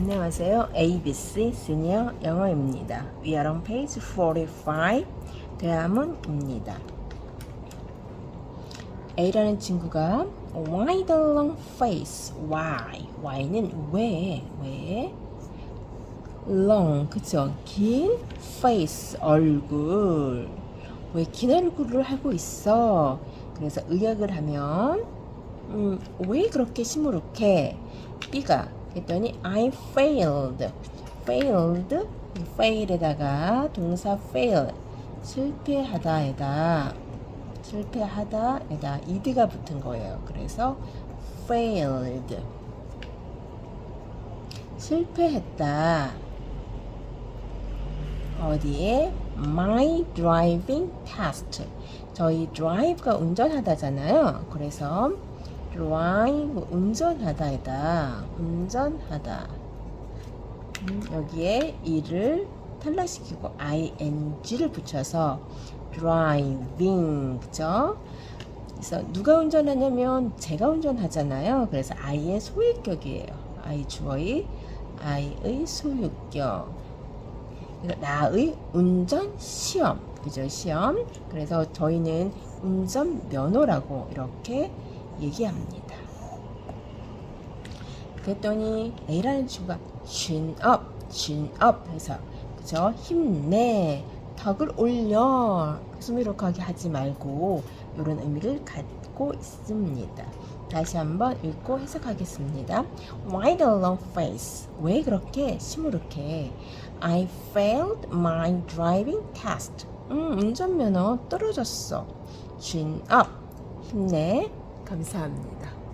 안녕하세요. ABC 시니어 영어입니다. We are on page 45. 대화문입니다. A라는 친구가 Why the long face? Why? Why는 왜? 왜? Long, 그쵸? 긴 face, 얼굴. 왜 긴 얼굴을 하고 있어? 그래서 의역을 하면 음, 왜 그렇게 시무룩해? B가 했더니 I failed. failed fail에다가 동사 fail 실패하다에다 실패하다에다 ed가 붙은 거예요. 그래서 failed 실패했다. 어디에? My driving test. 저희 drive가 운전하다잖아요. 그래서 drive 운전하다이다. 운전하다. 음, 여기에 이를 탈락시키고 ing를 붙여서 driving 그죠? 그래서 누가 운전하냐면 제가 운전하잖아요. 그래서 I의 소유격이에요. I 주어의 I의 소유격. 그래서 나의 운전 시험 그죠 시험 그래서 저희는 운전 면허라고 이렇게 얘기합니다. 그랬더니 A라는 친구가 chin up 해서 그죠 힘내 턱을 올려 수미룩하게 하지 말고 이런 의미를 갖고 있습니다. 다시 한번 읽고 해석하겠습니다. Why the long face? 왜 그렇게 시무룩해? I failed my driving test. 음, 운전면허 떨어졌어. Chin up. 힘내. 감사합니다.